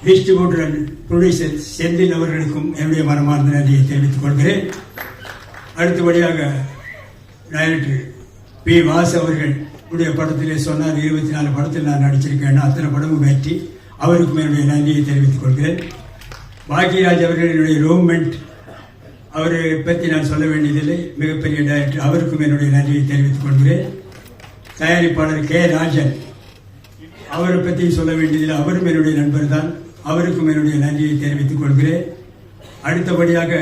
distributor and producer Senthil அவர்களுக்கும் என்னுடைய மனமார்ந்த நன்றியை தெரிவித்துக் கொள்கிறேன் அடுத்தபடியாக டைரக்டர் பி வாஸ் அவர்கள் உடைய படத்திலே சொன்னார் இருபத்தி நாலு படத்தில் நான் நடிச்சிருக்கேன் அத்தனை படமும் வெற்றி அவருக்கும் என்னுடைய நன்றியை தெரிவித்துக் கொள்கிறேன் பாக்யராஜ் அவர்களுடைய ரூம்மெண்ட் அவரை பற்றி நான் சொல்ல வேண்டியதில்லை மிகப்பெரிய டைரக்டர் அவருக்கும் என்னுடைய நன்றியை தெரிவித்துக் கொள்கிறேன் தயாரிப்பாளர் கே ராஜன் அவரை பற்றி சொல்ல வேண்டியதில்லை அவரும் என்னுடைய நண்பர் தான் அவருக்கும் என்னுடைய நன்றியை தெரிவித்துக் கொள்கிறேன். அடுத்தபடியாக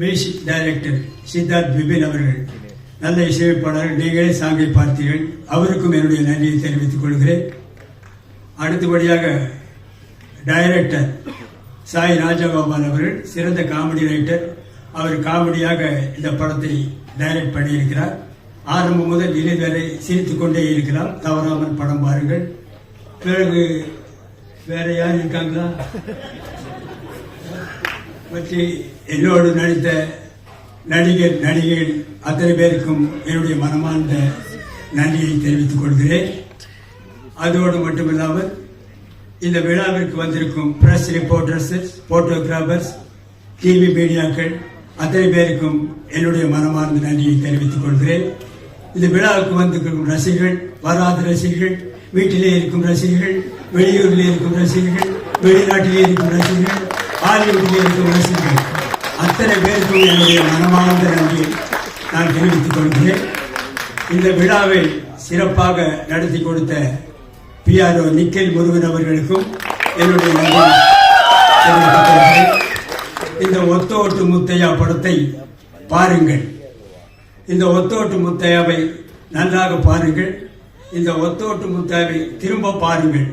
மியூசிக் டைரக்டர் சித்தார்த் பிபின் அவர்கள் நல்ல இசையமைப்பாளர் நீங்களே சாங்கை பார்த்தீர்கள். அவருக்கும் என்னுடைய நன்றியை தெரிவித்துக் கொள்கிறேன். அடுத்தபடியாக டைரக்டர் சாய் ராஜகோபால் அவர்கள் சிறந்த காமெடி ரைட்டர் அவர் காமெடியாக இந்த படத்தை டைரக்ட் பண்ணியிருக்கிறார். ஆரம்பம் முதல் இறுதி வரை சிரித்துக் கொண்டே இருக்கலாம். தவறாமல் படம் பாருங்கள். பிறகு வேற யார் இருக்காங்களா? பற்றி என்னோடு நடித்த நடிகர் நடிகைகள் அத்தனை பேருக்கும் என்னுடைய மனமார்ந்த நன்றியை தெரிவித்துக் கொள்கிறேன். அதோடு மட்டுமில்லாமல் இந்த விழாவிற்கு வந்திருக்கும் பிரஸ் ரிப்போர்ட்டர்ஸ் போட்டோகிராஃபர்ஸ் டிவி மீடியாக்கள் அத்தனை பேருக்கும் என்னுடைய மனமார்ந்த நன்றியை தெரிவித்துக் கொள்கிறேன். இந்த விழாவுக்கு வந்திருக்கும் ரசிகர்கள் வராத ரசிகர்கள் வீட்டிலே இருக்கும் ரசிகர்கள் வெளியூரில் இருக்கும் ரசிகர்கள் வெளிநாட்டிலே இருக்கும் ரசிகர்கள் ஹாலிவுட்டிலே இருக்கும் ரசிகர்கள். அத்தனை பேருக்கும் என்னுடைய மனமார்ந்த நன்றி நான் தெரிவித்துக் கொள்கிறேன். இந்த விழாவை சிறப்பாக நடத்தி கொடுத்த பிஆர்ஓ நிக்கல் முருகன் அவர்களுக்கும் என்னுடைய நன்றி இந்த ஒத்தோட்டு முத்தையா படத்தை பாருங்கள். இந்த ஒத்தோட்டு முத்தையாவை நன்றாக பாருங்கள். இந்த ஒத்தோட்டு முத்தையாவை திரும்ப பாருங்கள்.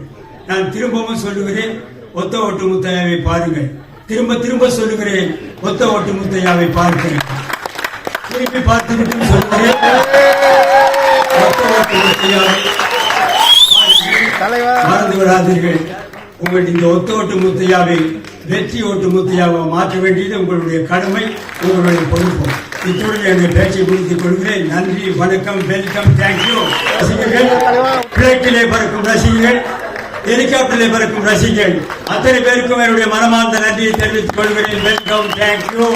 நான் திரும்பவும் சொல்லுகிறேன் ஒத்த ஓட்டு முத்தையாவை பாருங்கள். திரும்ப திரும்ப சொல்லுகிறேன் ஒத்த ஓட்டு முத்தையாவை பார்க்கிறேன் திரும்பி பார்த்துவிட்டு சொல்லுகிறேன் ஒத்த ஓட்டு முத்தையாவை. மறந்து விடாதீர்கள். உங்கள் இந்த ஒத்த ஓட்டு முத்தையாவை வெற்றி ஓட்டு முத்தியாக மாற்ற வேண்டியது உங்களுடைய கடமை உங்களுடைய பொறுப்பு. இத்துடன் என்னுடைய பேச்சை முடித்துக் கொள்கிறேன். நன்றி வணக்கம் வெல்கம் தேங்க்யூ ரசிகர்கள் பிளேட்டிலே பறக்கும் ரசிகர்கள் ஹெலிகாப்டரிலே பறக்கும் ரசிகர்கள். அத்தனை பேருக்கும் என்னுடைய மனமார்ந்த நன்றியை தெரிவித்துக் கொள்கிறேன். Welcome thank you